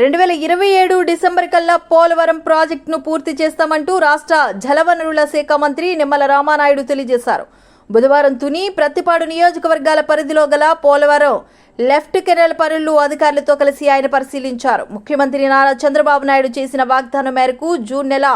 రెండు వేల ఇరవై ఏడు డిసెంబర్ కల్లా పోలవరం ప్రాజెక్టును పూర్తి చేస్తామంటూ రాష్ట్ర జలవనరుల శాఖ మంత్రి నిమ్మల రామానాయుడు తెలియజేశారు. బుధవారం తుని ప్రతిపాడు నియోజకవర్గాల పరిధిలో గల పోలవరం లెఫ్ట్ కెనల్ పనులు అధికారులతో కలిసి ఆయన పరిశీలించారు. ముఖ్యమంత్రి నారా చంద్రబాబు నాయుడు చేసిన వాగ్దానం మేరకు జూన్ నెల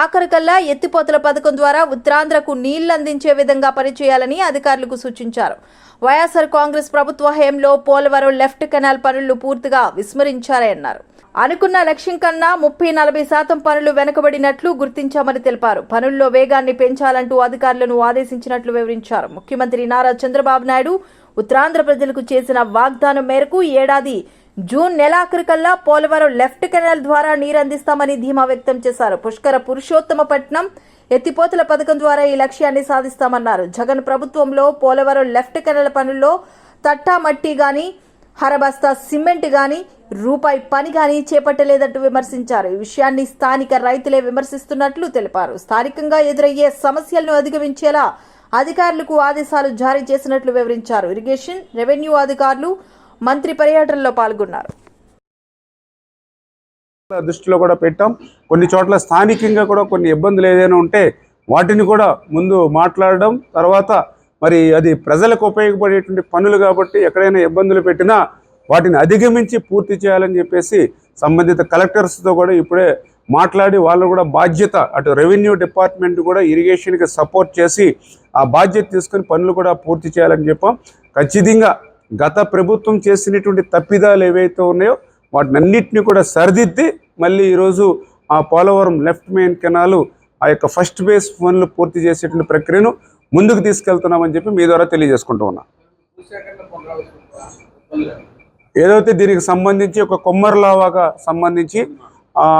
ఆఖరికల్లా ఎత్తిపోతల పథకం ద్వారా ఉత్తరాంధ్రకు నీళ్ళు అందించే విధంగా పనిచేయాలని అధికారులకు సూచించారు. వైఎస్ఆర్ కాంగ్రెస్ ప్రభుత్వ హయంలో పోలవరం లెఫ్ట్ కెనాల్ పనులు పూర్తిగా విస్మరించారన్నారు. అనుకున్న లక్ష్యం కన్నా ముప్పై నలభై శాతం పనులు వెనుకబడినట్లు గుర్తించామని తెలిపారు. పనుల్లో వేగాన్ని పెంచాలంటూ అధికారులను ఆదేశించినట్లు వివరించారు. ముఖ్యమంత్రి నారా చంద్రబాబు నాయుడు ఉత్తరాంధ్ర ప్రజలకు చేసిన వాగ్దానం మేరకు ఏడాది జూన్ నెలాఖరికల్లా పోలవరం లెఫ్ట్ కెనాల్ ద్వారా నీరందిస్తామని ధీమా వ్యక్తం చేశారు. పుష్కర పురుషోత్తమపట్నం ఎత్తిపోతల పథకం ద్వారా ఈ లక్ష్యాన్ని సాధిస్తామన్నారు. జగన్ ప్రభుత్వంలో పోలవరం లెఫ్ట్ కెనాల్ పనుల్లో తట్టా మట్టి గాని హరబస్తా సిమెంట్ గాని రూపాయి పని కానీ చేపట్టలేదంటూ విమర్శించారు. ఈ విషయాన్ని స్థానిక రైతులే విమర్శిస్తున్నట్లు తెలిపారు. స్థానికంగా ఎదురయ్యే సమస్యలను అధిగమించేలా అధికారులకు ఆదేశాలు జారీ చేసినట్లు వివరించారు. ఇరిగేషన్ రెవెన్యూ అధికారులు మంత్రి పర్యటనలో పాల్గొన్నారు. దృష్టిలో కూడా పెట్టాం. కొన్ని చోట్ల స్థానికంగా కూడా కొన్ని ఇబ్బందులు ఏదైనా ఉంటే వాటిని కూడా ముందు మాట్లాడడం తర్వాత మరి అది ప్రజలకు ఉపయోగపడేటువంటి పనులు కాబట్టి ఎక్కడైనా ఇబ్బందులు పెట్టినా వాటిని అధిగమించి పూర్తి చేయాలని చెప్పేసి సంబంధిత కలెక్టర్స్తో కూడా ఇప్పుడే మాట్లాడి వాళ్ళు కూడా బాధ్యత అటు రెవెన్యూ డిపార్ట్మెంట్ కూడా ఇరిగేషన్కి సపోర్ట్ చేసి ఆ బాధ్యత తీసుకొని పనులు కూడా పూర్తి చేయాలని చెప్పాం. ఖచ్చితంగా గత ప్రభుత్వం చేసినటువంటి తప్పిదాలు ఏవైతే ఉన్నాయో వాటిని అన్నిటిని కూడా సరిదిద్ది మళ్ళీ ఈరోజు ఆ పోలవరం లెఫ్ట్ మెయిన్ కెనాలు ఆ యొక్క ఫస్ట్ బేస్ పనులు పూర్తి చేసేటువంటి ప్రక్రియను ముందుకు తీసుకెళ్తున్నామని చెప్పి మీ ద్వారా తెలియజేసుకుంటూ ఉన్నా. ఏదైతే దీనికి సంబంధించి ఒక కొమ్మర్లావాగా సంబంధించి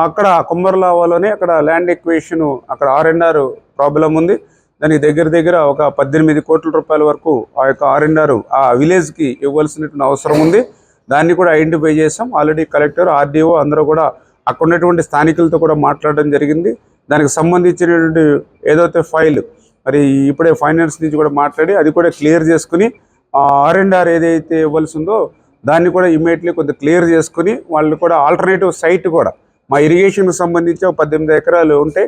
అక్కడ కొమ్మర్లావాలోనే అక్కడ ల్యాండ్ ఎక్వేషన్ అక్కడ ఆర్ అండ్ ఆర్ ప్రాబ్లం ఉంది. దానికి దగ్గర దగ్గర ఒక పద్దెనిమిది కోట్ల రూపాయల వరకు ఆ యొక్క ఆర్ అండ్ ఆర్ ఆ విలేజ్కి ఇవ్వాల్సినటువంటి అవసరం ఉంది. దాన్ని కూడా ఐడెంటిఫై చేసాం ఆల్రెడీ కలెక్టర్ ఆర్డీఓ అందరూ కూడా అక్కడ ఉన్నటువంటి స్థానికులతో కూడా మాట్లాడడం జరిగింది. దానికి సంబంధించినటువంటి ఏదైతే ఫైల్ మరి ఇప్పుడే ఫైనాన్స్ నుంచి కూడా మాట్లాడి అది కూడా క్లియర్ చేసుకుని ఆర్ అండ్ ఆర్ ఏదైతే ఇవ్వాల్సి ఉందో దాన్ని కూడా ఇమీడియట్లీ కొంచెం క్లియర్ చేసుకుని వాళ్ళు కూడా ఆల్టర్నేటివ్ సైట్ కూడా మా ఇరిగేషన్కి సంబంధించి ఒక పద్దెనిమిది ఎకరాలు ఉంటే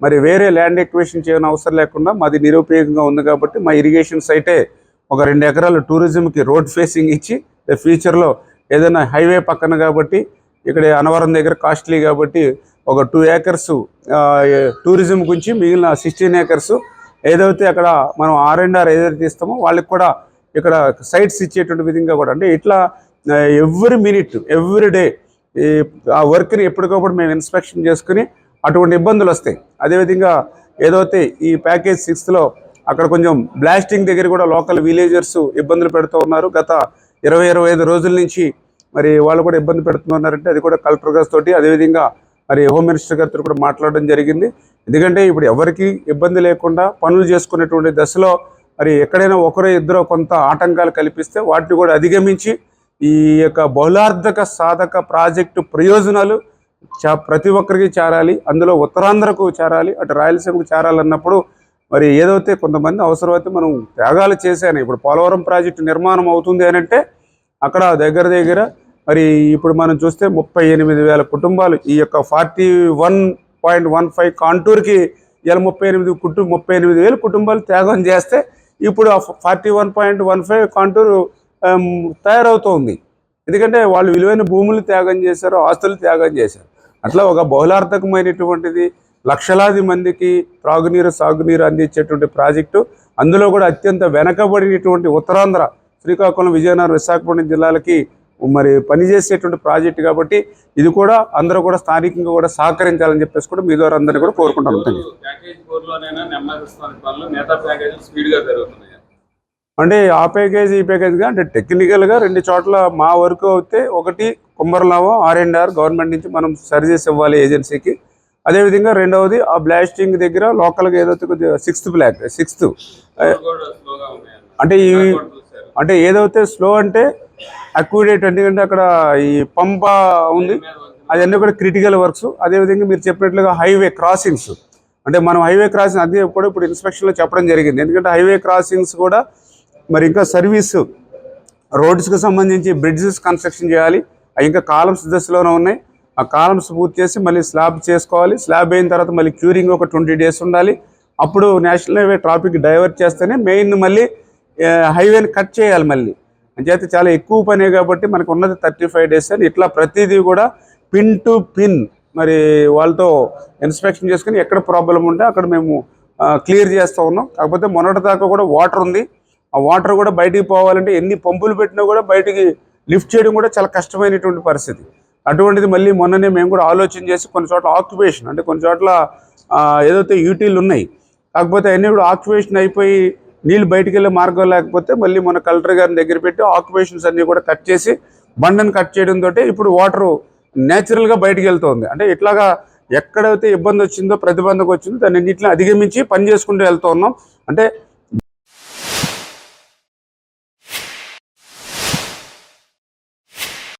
మరి వేరే ల్యాండ్ ఎక్వేషన్ చేయని అవసరం లేకుండా మాది నిరుపయోగంగా ఉంది కాబట్టి మా ఇరిగేషన్ సైటే ఒక రెండు ఎకరాలు టూరిజంకి రోడ్ ఫేసింగ్ ఇచ్చి ఫ్యూచర్లో ఏదైనా హైవే పక్కన కాబట్టి ఇక్కడ అనవరం దగ్గర కాస్ట్లీ కాబట్టి ఒక టూ ఏకర్స్ టూరిజం గురించి మిగిలిన సిక్స్టీన్ ఏకర్స్ ఏదైతే అక్కడ మనం ఆర్ అండ్ ఆర్ ఏదైతే తీస్తామో వాళ్ళకి కూడా ఇక్కడ సైట్స్ ఇచ్చేటువంటి విధంగా కూడా. అంటే ఇట్లా ఎవ్రీ మినిట్ ఎవ్రీ డే ఈ ఆ వర్క్ని ఎప్పటికప్పుడు మేము ఇన్స్పెక్షన్ చేసుకుని అటువంటి ఇబ్బందులు వస్తాయి. అదేవిధంగా ఏదైతే ఈ ప్యాకేజ్ సిక్స్త్లో అక్కడ కొంచెం బ్లాస్టింగ్ దగ్గర కూడా లోకల్ విలేజర్స్ ఇబ్బందులు పెడుతూ ఉన్నారు. గత ఇరవై ఇరవై ఐదు రోజుల నుంచి మరి వాళ్ళు కూడా ఇబ్బంది పెడుతున్నారంటే అది కూడా కలెక్టర్ గారి తోటి అదేవిధంగా మరి హోమ్ మినిస్టర్ గారితో కూడా మాట్లాడడం జరిగింది. ఎందుకంటే ఇప్పుడు ఎవరికి ఇబ్బంది లేకుండా పనులు చేసుకునేటువంటి దశలో మరి ఎక్కడైనా ఒకరో ఇద్దరో కొంత ఆటంకాలు కల్పిస్తే వాటిని కూడా అధిగమించి ఈ యొక్క బహుళార్థక సాధక ప్రాజెక్టు ప్రయోజనాలు చా ప్రతి ఒక్కరికి చేరాలి. అందులో ఉత్తరాంధ్రకు చేరాలి. అటు రాయలసీమకు చేరాలన్నప్పుడు మరి ఏదైతే కొంతమంది అవసరమైతే మనం త్యాగాలు చేశాను. ఇప్పుడు పోలవరం ప్రాజెక్టు నిర్మాణం అవుతుంది అని అంటే అక్కడ దగ్గర దగ్గర మరి ఇప్పుడు మనం చూస్తే ముప్పై ఎనిమిది వేల కుటుంబాలు ఈ యొక్క forty one point one five కాంటూర్కి ఇలా ముప్పై ఎనిమిది కుటుంబ ముప్పై ఎనిమిది వేలు కుటుంబాలు త్యాగం చేస్తే ఇప్పుడు ఆ forty one point one five contour తయారవుతోంది. ఎందుకంటే వాళ్ళు విలువైన భూములు త్యాగం చేశారు ఆస్తులు త్యాగం చేశారు. అట్లా ఒక బహుళార్థకమైనటువంటిది లక్షలాది మందికి త్రాగునీరు సాగునీరు అందించేటువంటి ప్రాజెక్టు అందులో కూడా అత్యంత వెనకబడినటువంటి ఉత్తరాంధ్ర శ్రీకాకుళం విజయనగరం విశాఖపట్నం జిల్లాలకి మరి పనిచేసేటువంటి ప్రాజెక్ట్ కాబట్టి ఇది కూడా అందరూ కూడా స్థానికంగా కూడా సహకరించాలని చెప్పేసి కూడా మీ ద్వారా అందరినీ కూడా కోరుకుంటాను. అంటే ఆ ప్యాకేజ్ ఈ ప్యాకేజ్గా అంటే టెక్నికల్గా రెండు చోట్ల మా వరకు అయితే ఒకటి కుమ్మరలాభం ఆర్ అండ్ ఆర్ గవర్నమెంట్ నుంచి మనం సర్వీస్ ఇవ్వాలి ఏజెన్సీకి. అదేవిధంగా రెండవది ఆ బ్లాస్టింగ్ దగ్గర లోకల్గా ఏదైతే కొద్దిగా సిక్స్త్ బ్లాక్ సిక్స్త్ అంటే ఈ అంటే ఏదైతే స్లో అంటే అక్యూడేట్ ఎందుకంటే అక్కడ ఈ పంప ఉంది. అవన్నీ కూడా క్రిటికల్ వర్క్స్. అదేవిధంగా మీరు చెప్పినట్లుగా హైవే క్రాసింగ్స్. అంటే మనం హైవే క్రాసింగ్ అదే కూడా ఇప్పుడు ఇన్స్పెక్షన్లో చెప్పడం జరిగింది. ఎందుకంటే హైవే క్రాసింగ్స్ కూడా మరి ఇంకా సర్వీస్ రోడ్స్కి సంబంధించి బ్రిడ్జెస్ కన్స్ట్రక్షన్ చేయాలి. అవి ఇంకా కాలమ్స్ దశలోనే ఉన్నాయి. ఆ కాలమ్స్ పూర్తి చేసి మళ్ళీ స్లాబ్ చేసుకోవాలి. స్లాబ్ అయిన తర్వాత మళ్ళీ క్యూరింగ్ ఒక ట్వంటీ డేస్ ఉండాలి. అప్పుడు నేషనల్ హైవే ట్రాఫిక్ డైవర్ట్ చేస్తేనే మెయిన్ మళ్ళీ హైవేని కట్ చేయాలి మళ్ళీ. అంచేత చాలా ఎక్కువ పనే కాబట్టి మనకు ఉన్నది థర్టీ ఫైవ్ డేస్ అని ఇట్లా ప్రతిదీ కూడా పిన్ టు పిన్ మరి వాళ్ళతో ఇన్స్పెక్షన్ చేసుకుని ఎక్కడ ప్రాబ్లం ఉంటే అక్కడ మేము క్లియర్ చేస్తూ ఉన్నాం. కాకపోతే మొన్నటి దాకా కూడా వాటర్ ఉంది. ఆ వాటర్ కూడా బయటికి పోవాలంటే ఎన్ని పంపులు పెట్టినా కూడా బయటికి లిఫ్ట్ చేయడం కూడా చాలా కష్టమైనటువంటి పరిస్థితి. అటువంటిది మళ్ళీ మొన్ననే మేము కూడా ఆలోచన చేసి కొన్ని చోట్ల ఆక్యుపేషన్ అంటే కొన్ని చోట్ల ఏదైతే యూటీలు ఉన్నాయి కాకపోతే అన్నీ కూడా ఆక్యుపేషన్ అయిపోయి నీళ్ళు బయటికి వెళ్ళే మార్గం లేకపోతే మళ్ళీ మన కలెక్టర్ గారిని దగ్గర పెట్టి ఆక్యుపేషన్స్ అన్నీ కూడా కట్ చేసి బండను కట్ చేయడంతో ఇప్పుడు వాటరు న్యాచురల్గా బయటికి వెళ్తుంది. అంటే ఇట్లాగా ఎక్కడైతే ఇబ్బంది వచ్చిందో ప్రతిబంధక వచ్చిందో దాన్ని అన్నింటిని అధిగమించి పని చేసుకుంటూ వెళ్తూ ఉన్నాం. అంటే